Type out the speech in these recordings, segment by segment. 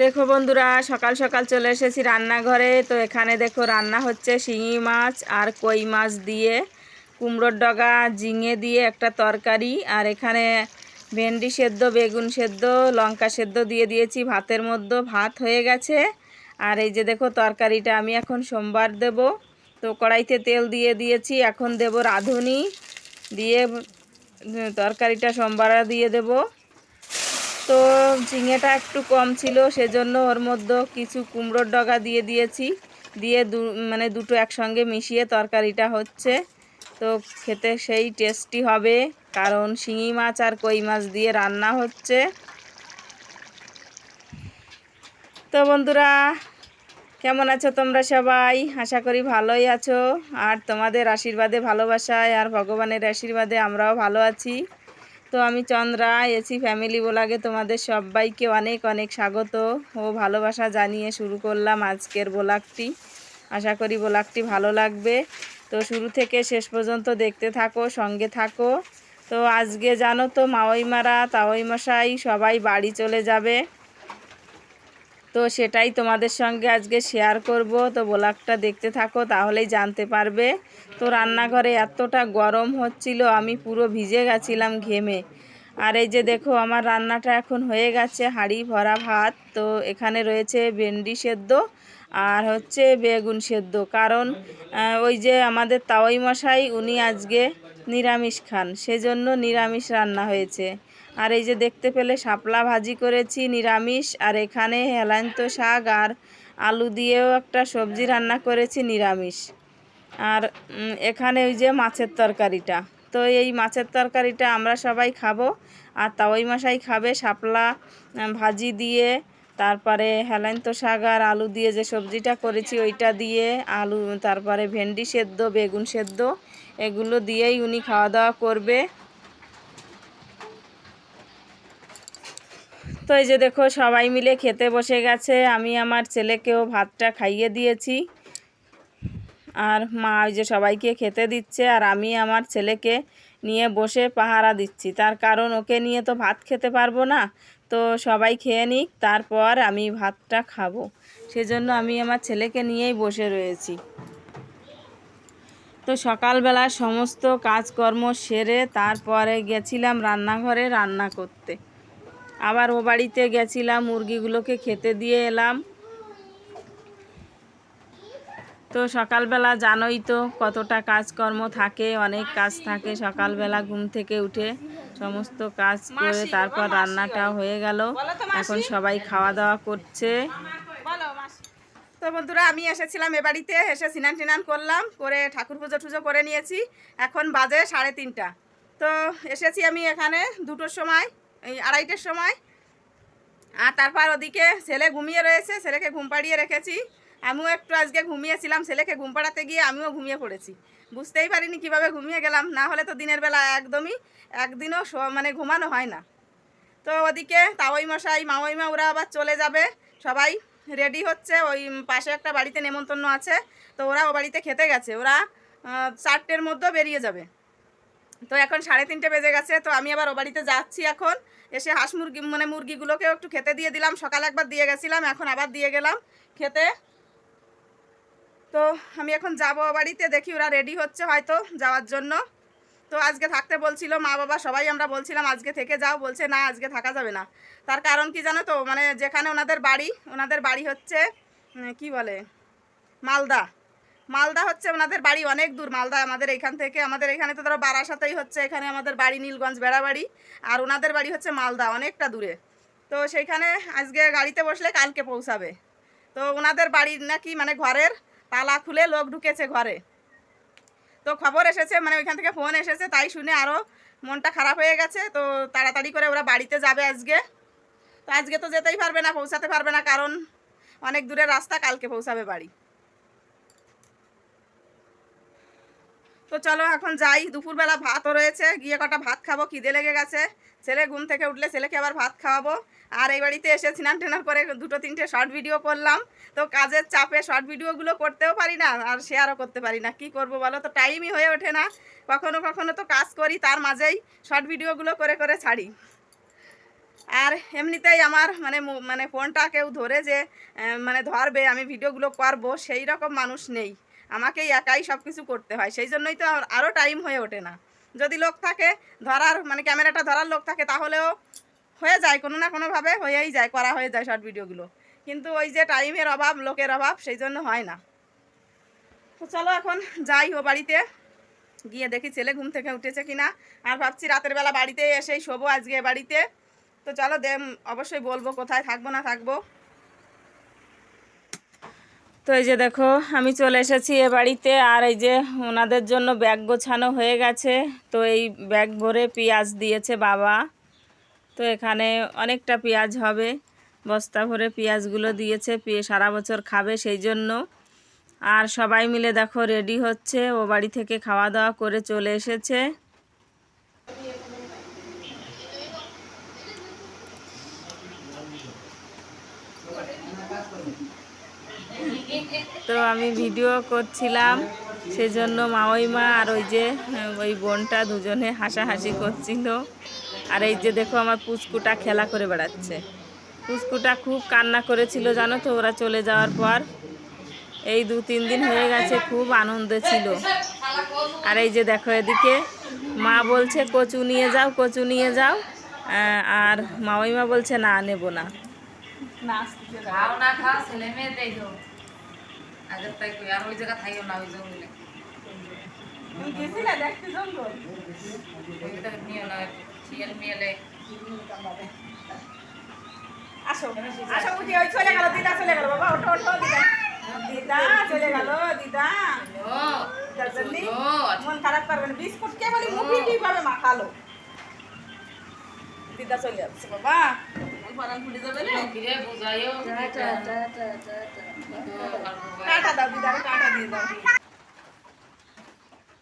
দেখো বন্ধুরা, সকাল সকাল চলে এসেছি রান্নাঘরে। তো এখানে দেখো রান্না হচ্ছে শিঙি মাছ আর কই মাছ দিয়ে, কুমড়োর ডগা, ঝিঙে দিয়ে একটা তরকারি। আর এখানে ভেন্ডি সেদ্ধ, বেগুন সেদ্ধ, লঙ্কা সেদ্ধ দিয়ে দিয়েছি। ভাতের মধ্যে ভাত হয়ে গেছে। আর এই যে দেখো তরকারিটা আমি এখন সোমবার দেব। তো কড়াইতে তেল দিয়ে দিয়েছি, এখন দেব রাঁধুনি। দিয়ে তরকারিটা সোমবার দিয়ে দেবো। তো ঝিঙেটা একটু কম ছিল, সেজন্য ওর মধ্যে কিছু কুমড়োর ডগা দিয়ে দিয়েছি। দিয়ে দু মানে দুটো একসঙ্গে মিশিয়ে তরকারিটা হচ্ছে। তো খেতে সেই টেস্টি হবে, কারণ শিঙি মাছ আর কই মাছ দিয়ে রান্না হচ্ছে। তো বন্ধুরা, কেমন আছো তোমরা সবাই? আশা করি ভালোই আছো। আর তোমাদের আশীর্বাদে, ভালোবাসায় আর ভগবানের আশীর্বাদে আমরাও ভালো আছি। তো আমি চন্দ্রা, এসি ফ্যামিলি ব্লগে তোমাদের সবাইকে অনেক অনেক স্বাগত ও ভালোবাসা জানিয়ে শুরু করলাম আজকের ব্লগটি। আশা করি ব্লগটি ভালো লাগবে। তো শুরু থেকে শেষ পর্যন্ত দেখতে থাকো, সঙ্গে থাকো। তো আজকে জানো তো মাওইমারা তাওয়াই মশাই সবাই বাড়ি চলে যাবে। তো সেটাই তোমাদের সঙ্গে আজকে শেয়ার করব। তো ব্লগটা দেখতে থাকো, তাহলেই জানতে পারবে। তো রান্নাঘরে এতটা গরম হচ্ছিল, আমি পুরো ভিজে গেছিলাম ঘেমে। আর এই যে দেখো, আমার রান্নাটা এখন হয়ে গেছে, হাঁড়ি ভরা ভাত। তো এখানে রয়েছে ভেন্ডি সেদ্ধ আর হচ্ছে বেগুন সেদ্ধ। কারণ ওই যে আমাদের তাওয়াই মশাই, উনি আজকে নিরামিষ খান। সেজন্য নিরামিষ রান্না হয়েছে। আর এই যে দেখতে পেলে শাপলা ভাজি করেছি, নিরামিষ। আর এখানে হেলান্ত শাক আর আলু দিয়েও একটা সবজি রান্না করেছি, নিরামিষ। আর এখানে ওই যে মাছের তরকারিটা। তো এই মাছের তরকারিটা আমরা সবাই খাব। আর তাওই মশাই খাবে শাপলা ভাজি দিয়ে। তারপরে হেলান্ত শাক আর আলু দিয়ে যে সবজিটা করেছি, ওইটা দিয়ে আলু, তারপরে ভেন্ডি সেদ্ধ, বেগুন সেদ্ধ। এগুলো দিয়েই উনি খাওয়া দাওয়া করবে। তো এই যে দেখো, সবাই মিলে খেতে বসে গেছে। আমি আমার ছেলেকেও ভাতটা খাইয়ে দিয়েছি। আর মা ওই যে সবাইকে খেতে দিচ্ছে আর আমি আমার ছেলেকে নিয়ে বসে পাহারা দিচ্ছি। তার কারণ ওকে নিয়ে তো ভাত খেতে পারব না। তো সবাই খেয়ে নিক, তারপর আমি ভাতটা খাব। সেজন্য আমি আমার ছেলেকে নিয়েই বসে রয়েছি। তো সকালবেলা সমস্ত কাজকর্ম সেরে তারপরে গেছিলাম রান্নাঘরে রান্না করতে। আবার ও বাড়িতে গেছিলাম, মুরগিগুলোকে খেতে দিয়ে এলাম। তো সকালবেলা জানোই তো কতটা কাজকর্ম থাকে, অনেক কাজ থাকে। সকালবেলা ঘুম থেকে উঠে সমস্ত কাজ করে তারপর রান্নাটা হয়ে গেল। এখন সবাই খাওয়া দাওয়া করছে। তো বন্ধুরা, আমি এসেছিলাম এ বাড়িতে, এসে স্নান টিনান করলাম, করে ঠাকুর পুজো টুজো করে নিয়েছি। এখন বাজে সাড়ে তিনটা। তো এসেছি আমি এখানে দুটোর সময়, এই আড়াইটের সময়। আর তারপর ওদিকে ছেলে ঘুমিয়ে রয়েছে, ছেলেকে ঘুম পাড়িয়ে রেখেছি। আমিও একটু আজকে ঘুমিয়েছিলাম, ছেলেকে ঘুম পাড়াতে গিয়ে আমিও ঘুমিয়ে পড়েছি। বুঝতেই পারিনি কীভাবে ঘুমিয়ে গেলাম, না হলে তো দিনের বেলা একদমই একদিনও মানে ঘুমানো হয় না। তো ওদিকে তাওই মশাই মাওই মা ওরা আবার চলে যাবে, সবাই রেডি হচ্ছে, ওই পাশে একটা বাড়িতে নেমন্তন্ন আছে, তো ওরা ও বাড়িতে খেতে গেছে। ওরা চারটের মধ্যে বেরিয়ে যাবে। তো এখন সাড়ে তিনটে বেজে গেছে, তো আমি আবার ও বাড়িতে যাচ্ছি এখন। এসে হাঁস মুরগি মানে মুরগিগুলোকেও একটু খেতে দিয়ে দিলাম। সকালে একবার দিয়ে গেছিলাম, এখন আবার দিয়ে গেলাম খেতে। তো আমি এখন যাব বাড়িতে, দেখি ওরা রেডি হচ্ছে হয়তো যাওয়ার জন্য। তো আজকে থাকতে বলছিল মা বাবা, সবাই আমরা বলছিলাম আজকে থেকে যাও, বলছে না, আজকে থাকা যাবে না। তার কারণ কি জানো তো মানে যেখানে ওনাদের বাড়ি ওনাদের বাড়ি হচ্ছে কি বলে, মালদা। মালদা হচ্ছে ওনাদের বাড়ি অনেক দূর, মালদা আমাদের এখান থেকে, আমাদের এখানে তো ধরো বারাসাতেই হচ্ছে, এখানে আমাদের বাড়ি নীলগঞ্জ বেড়াবাড়ি আর ওনাদের বাড়ি হচ্ছে মালদা, অনেকটা দূরে। তো সেইখানে আজকে গাড়িতে বসলে কালকে পৌঁছাবে। তো ওনাদের বাড়ির নাকি মানে ঘরের, তালা খুলে লোক ঢুকেছে ঘরে। তো খবর এসেছে মানে ওইখান থেকে ফোন এসেছে, তাই শুনে আরও মনটা খারাপ হয়ে গেছে। তো তাড়াতাড়ি করে ওরা বাড়িতে যাবে আজকে। তো আজকে তো যেতেই পারবে না, পৌঁছাতে পারবে না, কারণ অনেক দূরের রাস্তা, কালকে পৌঁছাবে বাড়ি। তো চলো এখন যাই, দুপুরবেলা ভাতও রয়েছে, গিয়ে কটা ভাত খাব, খিদে লেগে গেছে। ছেলে ঘুম থেকে উঠলে ছেলেকে আবার ভাত খাওয়াবো। আর এই বাড়িতে এসে স্নান টেনার করে দুটো তিনটে শর্ট ভিডিও করলাম। তো কাজের চাপে শর্ট ভিডিওগুলো করতেও পারি না, আর শেয়ারও করতে পারি না। কি করব বলো তো? টাইমই হয়ে ওঠে না। কখনো কখনো তো কাজ করি, তার মাঝেই শর্ট ভিডিওগুলো করে করে ছাড়ি। আর এমনিতেই আমার মানে মানে ফোনটা কেউ ধরে যে মানে ধরবে, আমি ভিডিওগুলো করব, সেই রকম মানুষ নেই। আমাকেই একাই সব কিছু করতে হয়। সেই জন্যই তো আর- আরও টাইম হয়ে ওঠে না। যদি লোক থাকে, ধরার মানে ক্যামেরাটা ধরার লোক থাকে, তাহলেও হয়ে যায়, কোনো না কোনোভাবে হয়েই যায়, করা হয়ে যায় শর্ট ভিডিওগুলো কিন্তু ওই যে টাইমের অভাব, লোকের অভাব, সেই জন্য হয় না। তো চলো এখন যাই ও বাড়িতে। গিয়ে দেখি ছেলে ঘুম থেকে উঠেছে কিনা। আর ভাবছি রাতের বেলা বাড়িতে এসেই শোবো আজকে বাড়িতে। তো চলো দে অবশ্যই বলব কোথায় থাকব না থাকব। তো এই যে দেখো, আমি চলে এসেছি এ বাড়িতে, আর এই যে ওনাদের জন্য ব্যাগ গোছানো হয়ে গেছে। তো এই ব্যাগ ভরে পেঁয়াজ দিয়েছে বাবা। তো এখানে অনেকটা পেঁয়াজ হবে। বস্তা ভরে পেঁয়াজগুলো দিয়েছে পেয়ে সারা বছর খাবে সেই জন্য। আর সবাই মিলে দেখো রেডি হচ্ছে, ও বাড়ি থেকে খাওয়া দাওয়া করে চলে এসেছে। তো আমি ভিডিও করছিলাম, সেজন্য মাওইমা আর ওই যে, ওই বোনটা দুজনে হাসাহাসি করছিল। আর এই যে দেখো আমার পুচকুটা খেলা করে বেড়াচ্ছে। পুচকুটা খুব কান্না করেছিল, জানো তো, ওরা চলে যাওয়ার পর। এই দু তিন দিন হয়ে গেছে, খুব আনন্দে ছিল। আর এই যে দেখো এদিকে, মা বলছে, কচু নিয়ে যাও, কচু নিয়ে যাও। আর মাওইমা বলছে, না, নেব না। না, খাও ছেলে মেয়ে দেখো আগের তাই কই আর ওই জায়গা থাইও না ওই জঙ্গলে। তুমি গেছিলে দেখতে জঙ্গল? ওইটা নিও না শিয়াল মিয়ালে। আসো আসো বুঝি ওই চলে গেল দিদা চলে গেল বাবা ওঠো ওঠো দিদা। দিদা চলে গেল দিদা। মন খারাপ করবে না বিস্কুট কে বলি মুখে কীভাবে মাখালো? দিদা চলে যাচ্ছে বাবা। পরান ফুটে যাবে না? কিরে বুঝাইও টাটা দাও দিদারে টাটা দিয়ে দাও।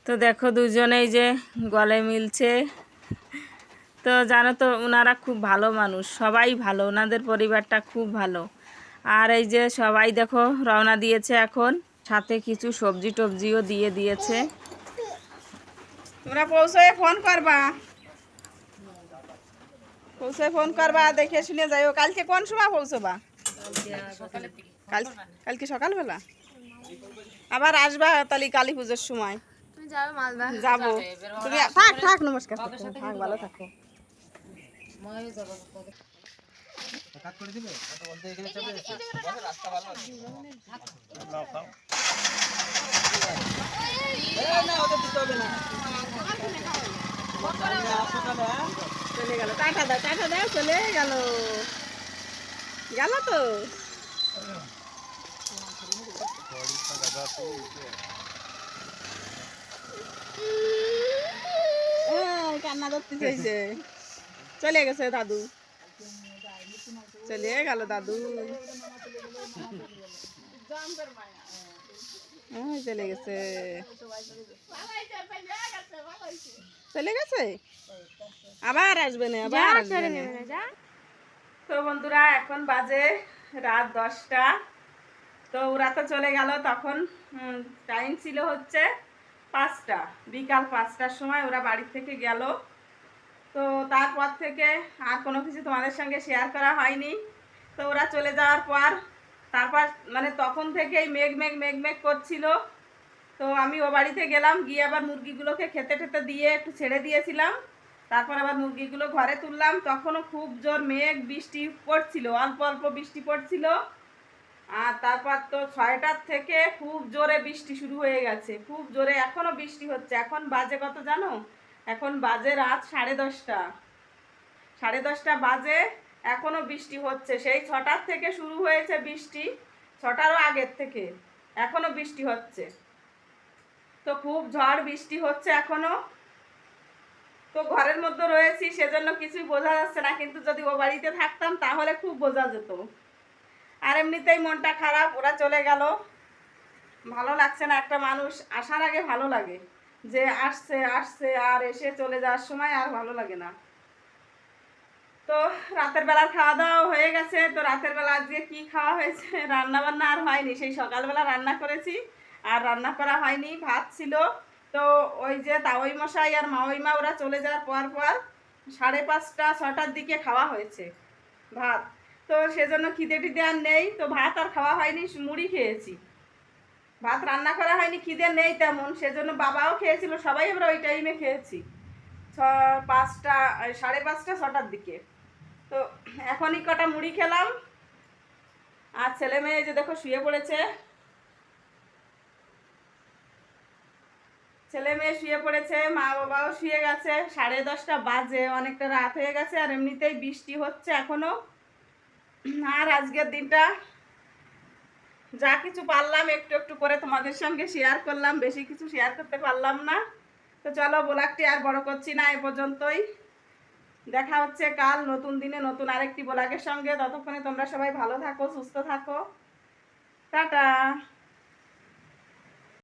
তো দেখো দুজনেই যে গলে মিলছে। তো জানো তো ওনারা খুব ভালো মানুষ সবাই ভালো ওনাদের পরিবারটা খুব ভালো। আর এই যে সবাই দেখো রওনা দিয়েছে এখন সাথে কিছু সবজি টবজিও দিয়ে দিয়েছে। তোমরা পৌঁছয়ে ফোন করবা। পৌঁছয়ে ফোন করবা দেখে শুনে যাইও। কালকে কোন সময় পৌঁছবা কাল কালকে সকালবেলা? আবার আসবা তাহলে কালী পুজোর সময়। তুমি যাবে তুমি থাক থাক নমস্কার। থাক ভালো থাকো। যাব। চলে গেল। টাটা দাও টাটা দাও, চলে গেল। গেল তো। কান্না করতে চাইছে চলে গেছে দাদু। চলে গেল দাদু। চলে গেছে। চলে গেছে? আবার আসবে না আবার আসবে না। তো বন্ধুরা এখন বাজে রাত দশটা। তো ওরা তো চলে গেল তখন টাইম ছিল হচ্ছে পাঁচটা বিকাল পাঁচটার সময় ওরা বাড়ি থেকে গেল। তো তারপর থেকে আর কোনো কিছু তোমাদের সঙ্গে শেয়ার করা হয়নি। তো ওরা চলে যাওয়ার পর তারপর মানে তখন থেকেই মেঘ মেঘ মেঘ মেঘ করছিল। তো আমি ও বাড়িতে গেলাম, গিয়ে আবার মুরগিগুলোকে খেতে টেতে দিয়ে একটু ছেড়ে দিয়েছিলাম। তারপর আবার মুরগিগুলো ঘরে তুললাম। তখনও খুব জোর মেঘ, বৃষ্টি পড়ছিল, অল্প অল্প বৃষ্টি পড়ছিল। আর তারপর তো ছয়টার থেকে খুব জোরে বৃষ্টি শুরু হয়ে গেছে। খুব জোরে এখনও বৃষ্টি হচ্ছে। এখন বাজে কত জানো? এখন বাজে রাত সাড়ে দশটা। সাড়ে দশটা বাজে, এখনও বৃষ্টি হচ্ছে। সেই ছটার থেকে শুরু হয়েছে বৃষ্টি, ছটারও আগের থেকে। এখনও বৃষ্টি হচ্ছে। তো খুব ঝড় বৃষ্টি হচ্ছে এখনও তো ঘরের মধ্যে রয়েছি, সেজন্য কিছুই বোঝা যাচ্ছে না, কিন্তু যদি ও বাড়িতে থাকতাম তাহলে খুব বোঝা যেত। আর এমনিতেই মনটা খারাপ, ওরা চলে গেল। ভালো লাগছে না একটা মানুষ, আসার আগে ভালো লাগে। যে আসছে আসছে, আর এসে চলে যাওয়ার সময় আর ভালো লাগে না। তো রাতের বেলার খাওয়া দাওয়া হয়ে গেছে, তো রাতের বেলা আজকে কি খাওয়া হয়েছে রান্না বান্না আর হয়নি, সেই সকালবেলা রান্না করেছি। আর রান্না করা হয়নি, ভাত ছিল। তো ওই যে তাওই মশাই আর মাওই মা, ওরা চলে যাওয়ার পর পর সাড়ে পাঁচটা, ছটার দিকে খাওয়া হয়েছে ভাত। তো সেজন্য খিদে টিদে আর নেই, তো ভাত আর খাওয়া হয়নি মুড়ি খেয়েছি। ভাত রান্না করা হয়নি, খিদে নেই তেমন, সেজন্য বাবাও খেয়েছিল, সবাই আমরা ওই টাইমে খেয়েছি। ছ, পাঁচটা সাড়ে পাঁচটা, ছটার দিকে। তো এখনই কটা মুড়ি খেলাম। আর ছেলে মেয়ে যে দেখো শুয়ে পড়েছে। ছেলে মেয়ে শুয়ে পড়েছে, মা বাবাও শুয়ে গেছে। সাড়ে দশটা বাজে, অনেকটা রাত হয়ে গেছে আর এমনিতেই বৃষ্টি হচ্ছে এখনও। আর আজকের দিনটা যা কিছু পারলাম, একটু একটু করে তোমাদের সঙ্গে শেয়ার করলাম, বেশি কিছু শেয়ার করতে পারলাম না। তো চলো ব্লগটি আর বড় করছি না, এ পর্যন্তই। দেখা হচ্ছে কাল নতুন দিনে নতুন আরেকটি ব্লগের সঙ্গে। ততক্ষণে তোমরা সবাই ভালো থাকো, সুস্থ থাকো। টাটা।